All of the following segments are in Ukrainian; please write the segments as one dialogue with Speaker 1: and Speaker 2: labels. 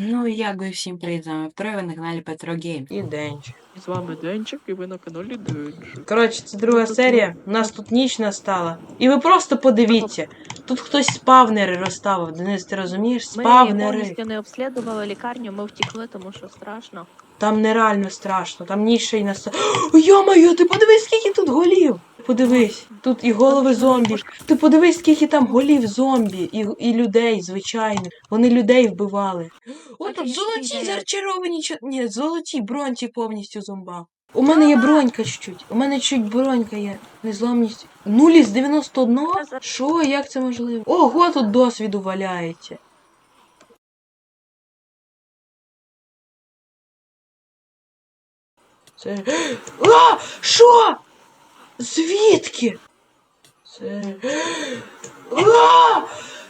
Speaker 1: Ну і як би всім привіт, з вами втроє ви на каналі Петро Гейм.
Speaker 2: І Денчик.
Speaker 3: І з вами Денчик, і ви на каналі Денчик.
Speaker 2: Коротше, це друга серія. У нас тут ніч настала. І ви просто подивіться. Тут хтось спавнери розставив. Денис, ти розумієш?
Speaker 3: Ми
Speaker 2: Спавнери.
Speaker 3: повністю не обслідували лікарню, ми втікли, тому що страшно.
Speaker 2: Там нереально страшно. Там ніч ще й настала. Йо-моє, ти подивись, скільки тут голів. Подивись, тут і голови зомбі. Ти подивись, скільки там голів зомбі і, і людей, звичайно. Вони людей вбивали. О, тут золоті
Speaker 3: йде.
Speaker 2: зачаровані. Ні, золоті бронці повністю зомба. У мене є бронька чуть. У мене чуть бронька є. Незламність. Нулі з 91? Що? Як це можливо? Ого, тут досвіду валяється. Це. А! Що? Звідки? Це. А!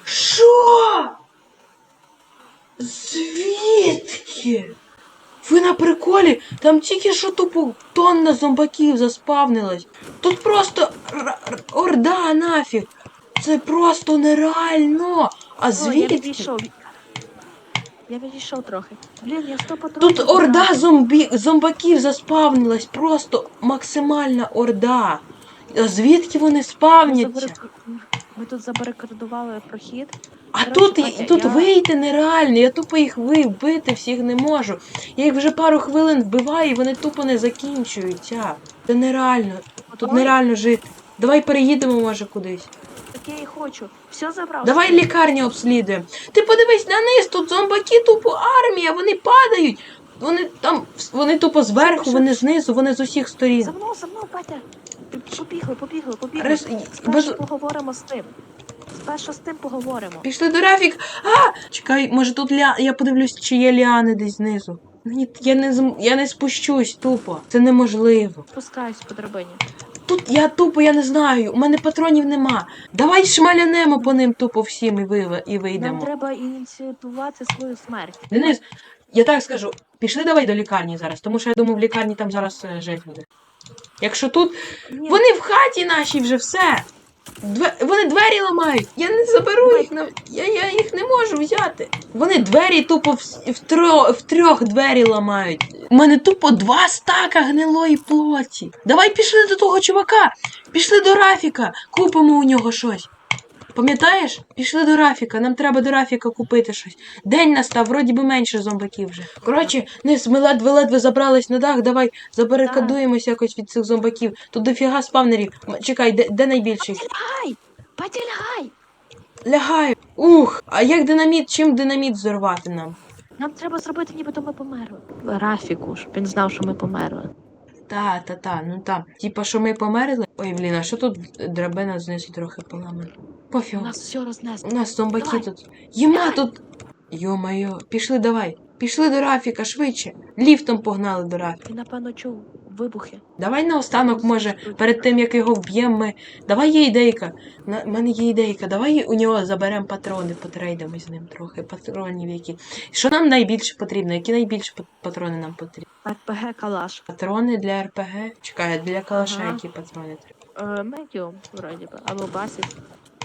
Speaker 2: Що? Звідки? Ви на приколі? Там тільки що тупо тонна зомбаків заспавнилась. Тут просто орда нафіг. Це просто нереально. А
Speaker 3: О, я
Speaker 2: звідки?
Speaker 3: Я відійшов трохи. Блін, я сто патронів.
Speaker 2: Тут орда зомбі... зомбаків заспавнилась, просто максимальна орда. А звідки вони спавняться?
Speaker 3: ми тут забарикадували прохід.
Speaker 2: А
Speaker 3: Коротше,
Speaker 2: тут,
Speaker 3: Катя,
Speaker 2: тут
Speaker 3: я-
Speaker 2: вийти нереально, я тупо їх ви- вбити всіх не можу. Я їх вже пару хвилин вбиваю, і вони тупо не закінчуються. Це нереально. Тут нереально жити. Давай переїдемо, може, кудись.
Speaker 3: Так я і хочу. Все забрав.
Speaker 2: Давай лікарню обслідуємо. Ти подивись на низ, тут зомбаки, тупо армія, вони падають. Вони там, вони тупо зверху, вони знизу, вони з усіх сторін.
Speaker 3: За мною, за мною, Петя. Побігли, побігли, побігли.
Speaker 2: Рес...
Speaker 3: Спершу
Speaker 2: без-
Speaker 3: поговоримо з тим. Спершу з тим поговоримо.
Speaker 2: Пішли до Рафік. А! Чекай, може тут ля... Я подивлюсь, чи є ліани десь знизу. Ні, я не зм... я не спущусь тупо. Це неможливо.
Speaker 3: Спускаюсь по драбині.
Speaker 2: Тут я тупо, я не знаю. У мене патронів нема. Давай шмалянемо по ним тупо всім і, ви... і
Speaker 3: Нам
Speaker 2: вийдемо.
Speaker 3: треба ініціювати свою смерть.
Speaker 2: Денис, я так скажу, пішли давай до лікарні зараз, тому що я думаю, в лікарні там зараз жить жити буде. Якщо тут.
Speaker 3: Ні,
Speaker 2: Вони в хаті нашій вже все. Две... Вони двері ламають. Я не заберу їх. На... Я, я їх не можу взяти. Вони двері тупо в, в, тро... в трьох двері ламають. У мене тупо два стака гнилої плоті. Давай пішли до того чувака. Пішли до Рафіка. Купимо у нього щось. Пам'ятаєш? Пішли до Рафіка, нам треба до Рафіка купити щось. День настав, вроді би менше зомбаків вже. Коротше, Низ, ми ледве-ледве забрались на дах, давай забарикадуємось якось від цих зомбаків. Тут дофіга спавнерів. М, Чекай, де, де найбільший?
Speaker 3: Лягай! Петя, лягай!
Speaker 2: Ух, а як динаміт? Чим динаміт зорвати нам?
Speaker 3: Нам треба зробити, нібито ми померли. Рафіку, щоб він знав, що ми померли.
Speaker 2: Та, та, та, ну та. Типа, що ми померли? Ой, блін, а що тут драбина знизу трохи поламана?
Speaker 3: У нас все рознесло.
Speaker 2: У нас зомбаки
Speaker 3: Давай.
Speaker 2: тут. Єма
Speaker 3: Давай.
Speaker 2: тут. Йо-моє, пішли давай. Пішли до Рафіка швидше. Ліфтом погнали до Рафіка.
Speaker 3: Він, напевно, чув вибухи.
Speaker 2: Давай наостанок, може, перед тим як його вб'ємо, ми. Давай є ідейка. На в мене є ідейка. Давай у нього заберемо патрони, потрейдемо з ним трохи. Патронів які. Що нам найбільше потрібно? Які найбільше патрони нам потрібні?
Speaker 3: РПГ калаш.
Speaker 2: Патрони для РПГ? Чекай, для калаша
Speaker 3: Ага.
Speaker 2: які патрони треба?
Speaker 3: Е, медіум, вроді би. Або басік.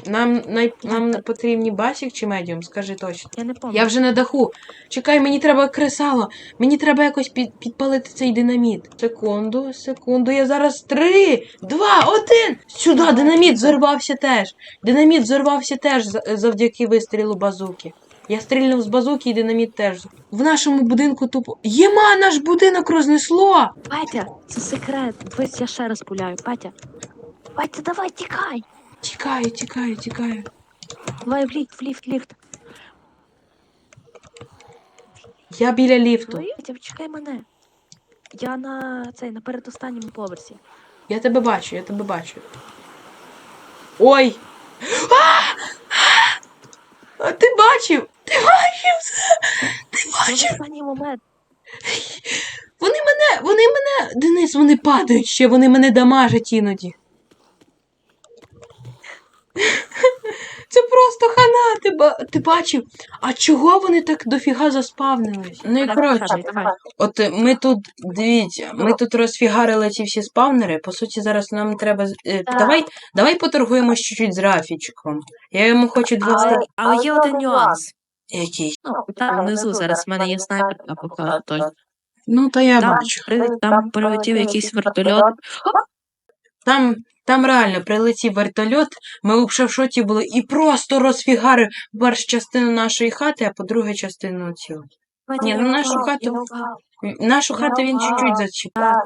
Speaker 2: Нам най... нам потрібні басік чи медіум? Скажи точно.
Speaker 3: Я не пам'ятаю.
Speaker 2: Я вже на даху. Чекай, мені треба кресало. Мені треба якось під... підпалити цей динаміт. Секунду, секунду. Я зараз три, два, один. Сюди динаміт зорвався теж. Динаміт зорвався теж завдяки вистрілу базуки. Я стрільнув з базуки і динаміт теж. В нашому будинку тупо. Єма, наш будинок рознесло!
Speaker 3: Петя, це секрет. Дивись, я ще раз пуляю. Петя. Петя, давай, тікай!
Speaker 2: Тікаю, тікаю, тікаю.
Speaker 3: Давай в ліфт, в ліфт, ліфт.
Speaker 2: Я біля ліфту.
Speaker 3: Петя, чекай мене. Я на цей, на передостанньому поверсі.
Speaker 2: Я тебе бачу, я тебе бачу. Ой! А! А ти бачив? Ти бачив це? Ти бачив?
Speaker 3: останній момент.
Speaker 2: Вони мене, вони мене. Денис, вони падають ще, вони мене дамажать іноді. Це просто хана, ти, ба... ти бачив? А чого вони так дофіга заспавнились? Ну і коротше. От е, ми тут, дивіться, ми тут розфігарили ці всі спавнери. По суті, зараз нам треба. з- е,
Speaker 3: Так.
Speaker 2: Давай, давай поторгуємось чуть-чуть з Рафічком. Я йому хочу два.
Speaker 3: Але, але є один нюанс.
Speaker 2: Який?
Speaker 3: Ну, там внизу зараз в мене є снайперка, поки той.
Speaker 2: Ну, та я
Speaker 3: Там,
Speaker 2: бачу.
Speaker 3: при, там прилетів якийсь вертольот.
Speaker 2: Там, там реально прилетів вертольот, ми у пшавшоті були і просто розфігарив першу частину нашої хати, а по другу частину цю. Ні, на нашу хату- Нашу хату він чуть-чуть зачіпав.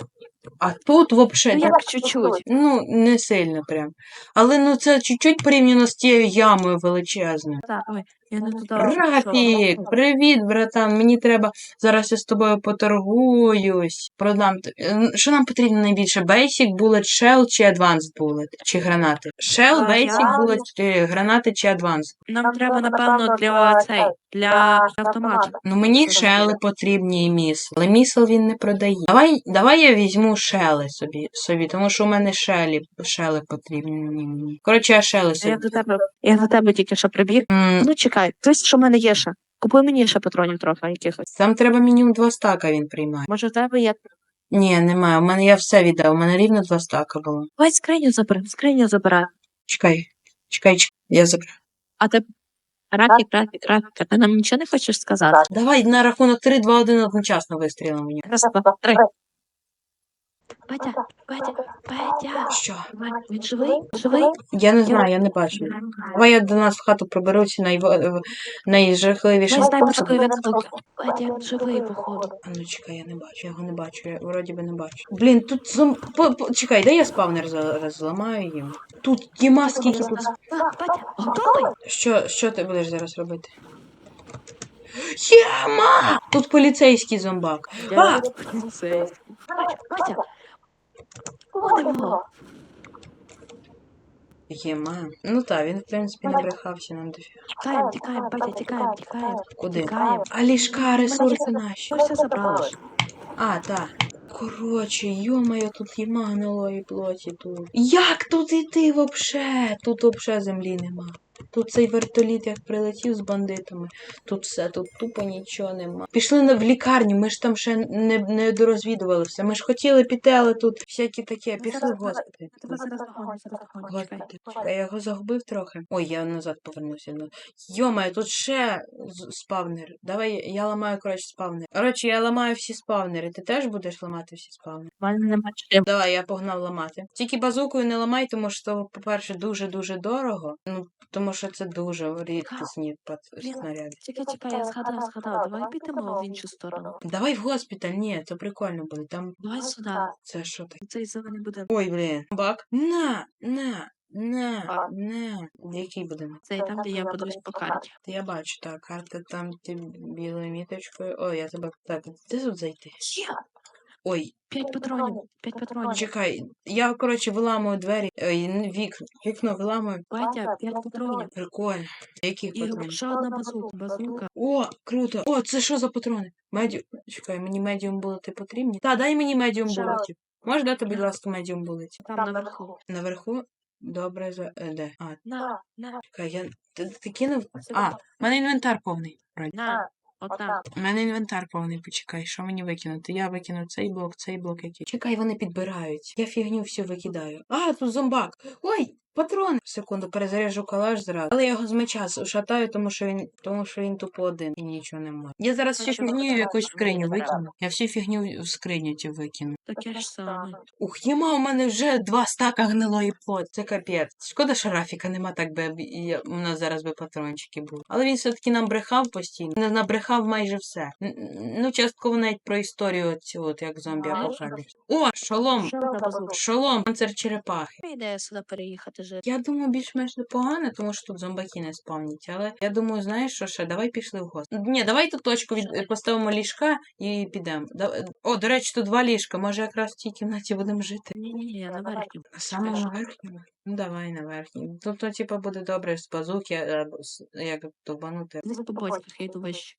Speaker 2: А тут
Speaker 3: Ну,
Speaker 2: взагалі.
Speaker 3: як чуть-чуть.
Speaker 2: Ну, не сильно прям. Але ну це чуть-чуть порівняно з тією ямою величезною.
Speaker 3: Так, ой, я не туди.
Speaker 2: Рафік, привіт, братан. Мені треба зараз я з тобою поторгуюсь. Продам. Е, Що нам потрібно найбільше? Basic Bullet, Shell чи Advanced Bullet? Чи гранати? Shell, Basic Bullet, е, гранати чи Advanced?
Speaker 3: Нам треба, напевно, для цей, для автомату.
Speaker 2: Ну мені шели потрібні і місл. Але місл він не продає. Давай, давай я візьму шели собі, собі, тому що у мене шелі, шели потрібні мені. Коротше, я шели
Speaker 3: Я до тебе, я до тебе тільки що прибіг.
Speaker 2: М,
Speaker 3: Ну чекай, ось що в мене є ще. Купуй мені ще патронів трохи якихось.
Speaker 2: Там треба мінімум два стака він приймає.
Speaker 3: Може в тебе є.
Speaker 2: Ні, немає. У мене я все віддав. У мене рівно два стака було.
Speaker 3: Давай скриню забери, скриню забирай.
Speaker 2: Чекай, чекай, чекай. Я заберу.
Speaker 3: А ти. Рафік, Рафік, Рафік, а ти нам нічого не хочеш сказати?
Speaker 2: Давай на рахунок 3, 2, 1 одночасно вистрілимо.
Speaker 3: Раз, два, три. Батя, Батя, Батя.
Speaker 2: Що?
Speaker 3: Він живий? Живий?
Speaker 2: Я не знаю, я не бачу. Давай я до нас в хату проберуся найв... найжахливішим
Speaker 3: Дай снайперської
Speaker 2: способом.
Speaker 3: винтовки. Батя, він живий, походу.
Speaker 2: А ну чекай, я не бачу, я його не бачу, я вроді би не бачу. Блін, тут по, по... чекай, дай я спавнер зараз зламаю їм. Тут єма скільки тут.
Speaker 3: Батя, готовий?
Speaker 2: Що, що ти будеш зараз робити? Єма! Тут поліцейський зомбак. А! Єма. Ну так, він в принципі не брехався нам дофіга.
Speaker 3: Тікаємо, тікаємо, Батя, тікаємо, тікаємо.
Speaker 2: Куди?
Speaker 3: Тікаємо.
Speaker 2: А ліжка, ресурси наші.
Speaker 3: Все забрали.
Speaker 2: А, так. Коротше, йомаю, тут єма гнилої плоті тут. Як тут іти вообще? Тут вообще землі нема. Тут цей вертоліт як прилетів з бандитами. Тут все, тут тупо нічого нема. Пішли в лікарню, ми ж там ще не, не дорозвідували все. Ми ж хотіли піти, але тут всякі таке. Пішли в госпіталь. Господи, я його загубив трохи. Ой, я назад повернувся. Ну, Йомаю, тут ще спавнер. Давай я ламаю, коротше, спавнер. Коротше, я ламаю всі спавнери. Ти теж будеш ламати всі спавнери? Давай, я погнав ламати. Тільки базукою не ламай, тому що, по-перше, дуже-дуже дорого. Ну, тому що це дуже рідкісні снаряди.
Speaker 3: Чекай, чекай, я згадав, згадав. Давай підемо в іншу сторону.
Speaker 2: Давай в госпіталь, ні, це прикольно буде. Там
Speaker 3: Давай сюди.
Speaker 2: це що таке?
Speaker 3: Цей зелений буде.
Speaker 2: Ой, блін. Бак. На, на, на,
Speaker 3: А.
Speaker 2: на. Який будинок?
Speaker 3: Цей там, де я подивлюсь по карті.
Speaker 2: Та Я бачу, так, картка там ти білою міточкою. Ой, я тебе. Так, де тут зайти? Ой,
Speaker 3: П'ять патронів, п'ять патронів.
Speaker 2: чекай. Я, коротше, виламую двері. Ой, н- вік, вікно виламую.
Speaker 3: Батя, п'ять патронів.
Speaker 2: Прикольно. Яких
Speaker 3: І
Speaker 2: патронів?
Speaker 3: ще одна базука. Базука.
Speaker 2: О, круто. О, це що за патрони? Медіум. Чекай, мені медіум булети потрібні. Та, дай мені медіум
Speaker 3: Ще
Speaker 2: булетів. Можеш дати, будь ласка, медіум булетів?
Speaker 3: Там наверху.
Speaker 2: Наверху? Добре, за. е, Де? А,
Speaker 3: На, на,
Speaker 2: чекай, я. Ти, ти кинув? А, в мене інвентар повний.
Speaker 3: на. Отам.
Speaker 2: У мене інвентар повний, почекай, що мені викинути? Я викину цей блок, цей блок який. Чекай, вони підбирають. Я фігню всю викидаю. А, тут зомбак. Ой, патрони. Секунду, перезаряжу калаш зразу. Але я його з меча шатаю, тому що він тому що він тупо один і нічого немає. Я зараз всю фігню якусь
Speaker 3: страшного,
Speaker 2: скриню викину. Я всю фігню в скриню ті викину.
Speaker 3: Таке ж саме.
Speaker 2: Ух, єма, у мене вже два стака гнилої плоті. Це капець. Шкода, що Рафіка нема, так би і у нас зараз би патрончики були. Але він все-таки нам брехав постійно. Набрехав майже все. Н- Ну, частково навіть про історію цю, от як зомбі
Speaker 3: Ага.
Speaker 2: апокаліпс. О, шолом! Шолом, панцир черепахи.
Speaker 3: Ідея сюди переїхати жити.
Speaker 2: Я думаю, більш-менш непогано, тому що тут зомбаки не спавнять. Але я думаю, знаєш що ще? Давай пішли в гост. Ні, давай тут точку від... поставимо ліжка і підемо. Да- О, до речі, тут два ліжка. Може якраз в тій кімнаті будемо жити.
Speaker 3: Ні-ні-ні, я на верхню.
Speaker 2: Саме на верхньому? Ну давай на верхній. Тут, то, типу, буде добре з базуки, або як довбанути.
Speaker 3: Бочках, я йду вище.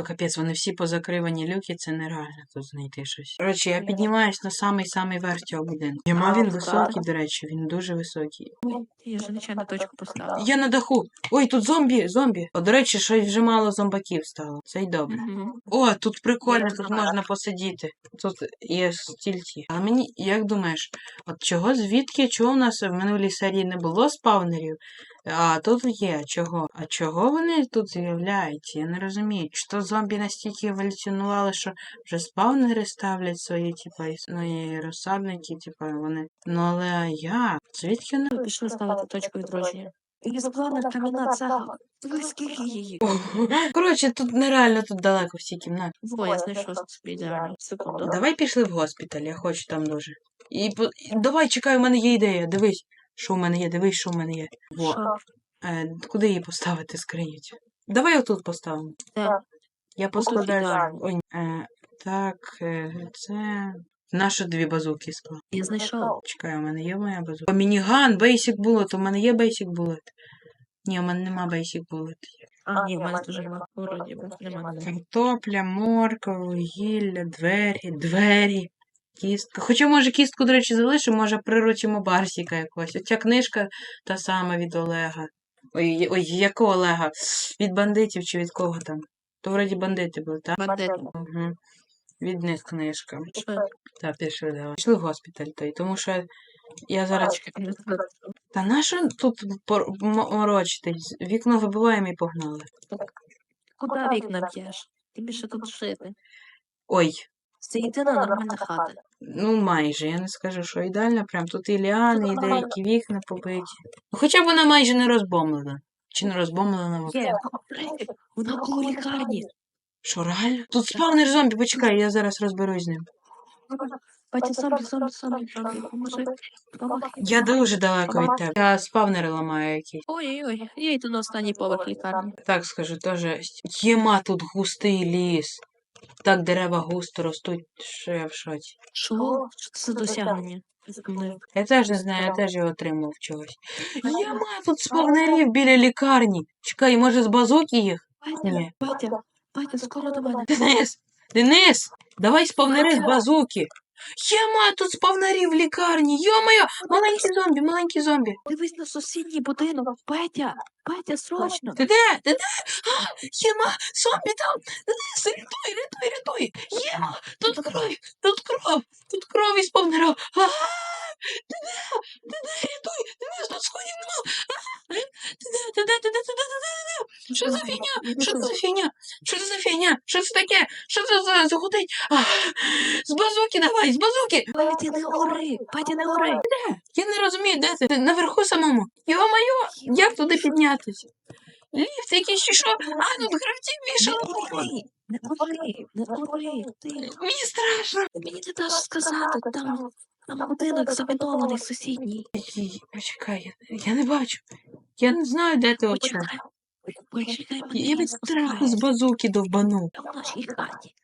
Speaker 2: То капець, вони всі позакривані люки, це нереально тут знайти щось. Коротше, я піднімаюсь на самий-самий верх цього будинку. Яма він високий, до речі, він дуже високий.
Speaker 3: Я вже нечайно точку поставила.
Speaker 2: Я на даху. Ой, тут зомбі, зомбі. О, до речі, щось вже мало зомбаків стало. Це й добре.
Speaker 3: Мгм.
Speaker 2: О, тут прикольно, тут можна посидіти. Тут є стільці. Але мені, як думаєш, от чого звідки, чого в нас в минулій серії не було спавнерів? А тут є. Чого? А чого вони тут з'являються? Я не розумію. Чи то зомбі настільки еволюціонували, що вже спаунери ставлять свої, типа, існує розсадники, типа, вони. Ну але як? Звідки вони?
Speaker 3: Пішли ставити точку відродження. І заплана кам'яна. Скільки її?
Speaker 2: Коротше, тут нереально тут далеко всі кімнати.
Speaker 3: Во, я знайшов собі ідеально. Секунду.
Speaker 2: Давай пішли в госпіталь, я хочу там дуже. І, по- і давай, чекай, у мене є ідея. Дивись, що в мене є, дивись, що в мене є. Во.
Speaker 3: Що?
Speaker 2: Е, куди її поставити скриню? Давай отут поставимо.
Speaker 3: Так.
Speaker 2: Я поскладаю. Ой, е, так, е, це. Нащо дві базуки склав?
Speaker 3: Я знайшов.
Speaker 2: Чекай, у мене є моя базука. Мініган, Basic Bullet, у мене є Basic Bullet. Ні, у мене нема Basic Bullet.
Speaker 3: А, ні, в мене дуже нема. Вроді би, нема.
Speaker 2: Картопля, морква, вугілля, двері, двері, кістка. Хоча, може, кістку, до речі, залишимо, може, приручимо Барсіка якогось. Оця книжка та сама від Олега. Ой, ой, якого Олега? Від бандитів чи від кого там? То вроді бандити були, так?
Speaker 3: Бандит.
Speaker 2: Угу. Від них книжка. Так, пішли, давай. Пішли в госпіталь той, тому що я зараз. Та на що тут морочитись? Вікно вибиваємо і погнали.
Speaker 3: Куди вікна б'єш? Ти більше тут жити.
Speaker 2: Ой,
Speaker 3: Це єдина нормальна хата.
Speaker 2: Ну, майже, я не скажу, що ідеально, прям тут і ліани, і деякі вікна побиті. Хоча б вона майже не розбомлена. Чи не розбомлена вона?
Speaker 3: Є, вона коло лікарні.
Speaker 2: Що, реально? Тут спавнер зомбі, почекай, я зараз розберусь з ним.
Speaker 3: Батя, зомбі, зомбі, зомбі, зомбі, поможи. Помоги.
Speaker 2: Я дуже далеко від тебе. Я спавнери ламаю якісь.
Speaker 3: Ой-ой-ой, я йду на останній поверх лікарні.
Speaker 2: Так скажу, теж. Єма тут густий ліс. Так дерева густо ростуть, що я в шоці.
Speaker 3: Що? Що це за досягнення?
Speaker 2: Я теж не знаю, я теж його отримав чогось. Єма тут спавнерів біля лікарні. Чекай, може з базуки їх?
Speaker 3: Батя,
Speaker 2: Ні.
Speaker 3: батя, батя, скоро до мене.
Speaker 2: Денис! Денис! Давай спавнери з базуки! Єма, тут спавнарі в лікарні! Йо-моє! Маленькі зомбі, маленькі зомбі!
Speaker 3: Дивись на сусідній будинок. Петя, Петя, срочно.
Speaker 2: Ти де? Ти де? А, Єма! Зомбі там! Денис, рятуй, рятуй, рятуй! Єма! Тут кров! Тут кров! Тут кров із спавнера! А, Ти? Ти? Рятуй! Денис, тут сходів нема! Ти? Ти? Ти? Ти? Ти? Ти? Що за фігня? Що за фігня? Що це за фігня? Що це таке? Що це за загудить? З базуки давай, з базуки!
Speaker 3: Батя, не гори, батя, не гори.
Speaker 2: Я не розумію, де ти? Ти наверху самому. Йо-моє, як туди піднятися? Ліфт якийсь чи що? А, тут гравці
Speaker 3: Не
Speaker 2: вішали.
Speaker 3: не гори, не гори. Ти,
Speaker 2: Мені страшно.
Speaker 3: ти мені не даш сказати, там, там будинок забетований сусідній.
Speaker 2: Почекай, я, я не бачу. Я не знаю, де ти очі.
Speaker 3: Почекай, мене,
Speaker 2: Я від страху з базуки довбанув.
Speaker 3: Я в нашій хаті.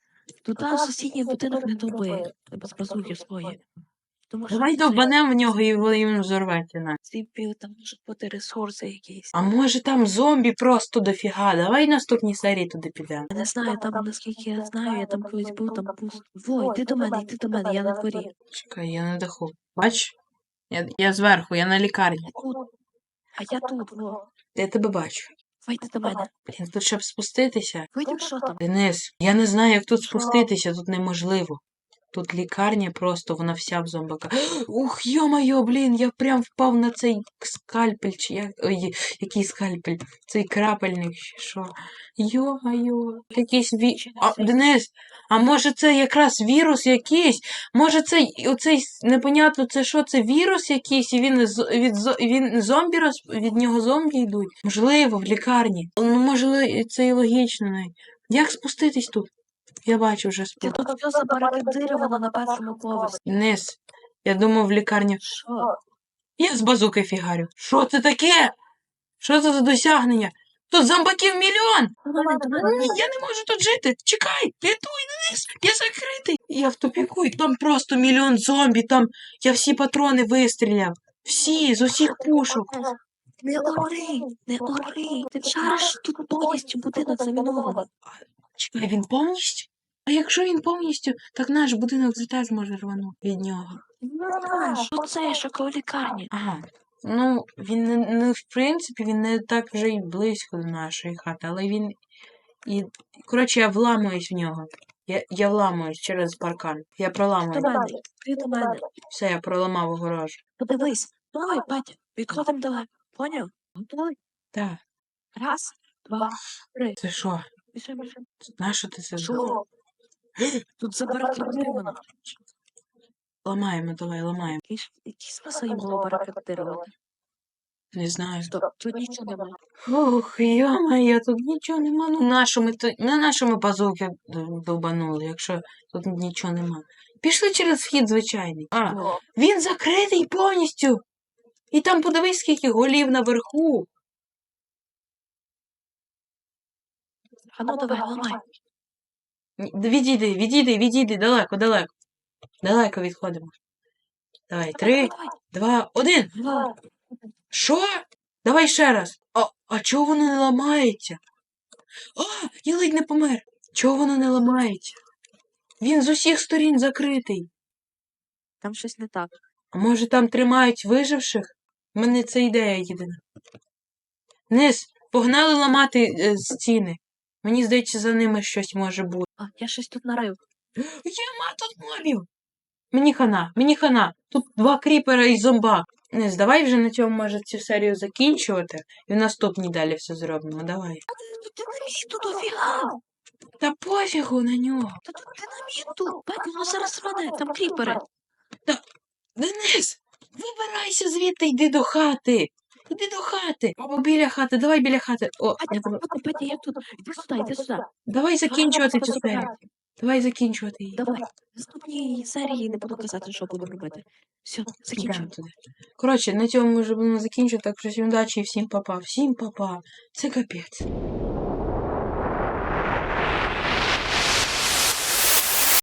Speaker 3: Туди сусідній будинок не доби, без базуки свої. Тому що
Speaker 2: Давай
Speaker 3: це-
Speaker 2: довбанемо в нього і він взорветься на.
Speaker 3: Ці пів там можуть бути ресурси якісь.
Speaker 2: А може там зомбі просто дофіга? Давай наступній серії туди підемо.
Speaker 3: Я не знаю, там, наскільки я знаю, я там колись був, там пусто. Во, йди до мене, йди до мене, я на дворі.
Speaker 2: Чекай, я на даху. Бач? Я, я зверху, я на лікарні.
Speaker 3: Тут. А я тут, во.
Speaker 2: Я тебе бачу.
Speaker 3: Вийди до мене.
Speaker 2: Блін, тут щоб спуститися.
Speaker 3: Вийдемо, що там?
Speaker 2: Денис, я не знаю, як тут спуститися, тут неможливо. Тут лікарня просто, вона вся в зомбака. Ух, йо-моє, блін, я прям впав на цей скальпель, чи як. Ой, який скальпель? Цей крапельник, чи що. Йо-моє, якийсь ві... А, Денис, а може це якраз вірус якийсь? Може це оцей непонятно, це що, це вірус якийсь, і він від він зомбі роз... від нього зомбі йдуть? Можливо, в лікарні. Ну, можливо, це і логічно навіть. Як спуститись тут? Я бачу вже
Speaker 3: Ти
Speaker 2: спуск.
Speaker 3: тут все забарикадировано на першому поверсі.
Speaker 2: Денис, я думав в лікарні.
Speaker 3: Що?
Speaker 2: Я з базуки фігарю. Що це таке? Що це за досягнення? Тут зомбаків мільйон! Ні, я не можу тут жити. Чекай, рятуй, Денис, я закритий. Я в тупіку, і там просто мільйон зомбі, там я всі патрони вистріляв. Всі, з усіх пушок.
Speaker 3: Не ори, не ори. Ти шариш тут повністю будинок замінований.
Speaker 2: Чекай, він повністю? А якщо він повністю, так наш будинок теж може рванути від нього.
Speaker 3: Ну, що це, що коло лікарні?
Speaker 2: Ага. Ну, він не, не в принципі, він не так вже й близько до нашої хати, але він і. Коротше, я вламуюсь в нього. Я, я вламуюсь через паркан. Я
Speaker 3: До
Speaker 2: проламую.
Speaker 3: мене, ти до мене.
Speaker 2: Все, я проламав огорожу.
Speaker 3: Подивись. Давай, батя, відходимо давай. Поняв? Готовий?
Speaker 2: Так,
Speaker 3: Раз, два, три.
Speaker 2: це що?
Speaker 3: Біжи, біжи.
Speaker 2: Нащо ти?
Speaker 3: Що? Тут забаракадировано.
Speaker 2: Ламаємо, давай, ламаємо.
Speaker 3: Ж- їм було баракадирувати?
Speaker 2: Не знаю.
Speaker 3: Стоп, тут нічого немає.
Speaker 2: Ух, йо-моє, тут нічого нема. Ну ми то на нашому базуки довбанули, якщо тут нічого нема. Пішли через вхід звичайний. А, він закритий повністю. І там подивись, скільки голів наверху.
Speaker 3: А ну давай, ламай.
Speaker 2: Відійди, відійди, відійди, далеко, далеко. Далеко відходимо. Давай, три, два, один. Що? Давай ще раз. А, а чого воно не ламається? А, я ледь не помер. Чого воно не ламається? Він з усіх сторін закритий.
Speaker 3: Там щось не так.
Speaker 2: А може там тримають виживших? У мене це ідея єдина. Низ, погнали ламати е, стіни. Мені здається, за ними щось може бути.
Speaker 3: А, я щось тут нарив.
Speaker 2: Єма тут мобів. Мені хана, мені хана. Тут два кріпера і зомба. Не давай вже на цьому може цю серію закінчувати. І в наступній далі все зробимо. Давай.
Speaker 3: На дофіга!
Speaker 2: Та пофігу на нього.
Speaker 3: Та тут ти на місту! Бать, воно зараз мене, там кріпери.
Speaker 2: Денис, вибирайся звідти, йди до хати. Йди до хати. Або біля хати, давай біля хати. О,
Speaker 3: Петя, Петя, Петя, я тут. Іди сюди, іди сюди.
Speaker 2: давай закінчувати цю серію.
Speaker 3: давай.
Speaker 2: Закінчувати її.
Speaker 3: Давай. Наступні серії не буду казати, що буду робити. Все, закінчуємо.
Speaker 2: туди. Коротше, на цьому ми вже будемо закінчувати. Так що всім удачі і всім папа. Всім папа. Це капець.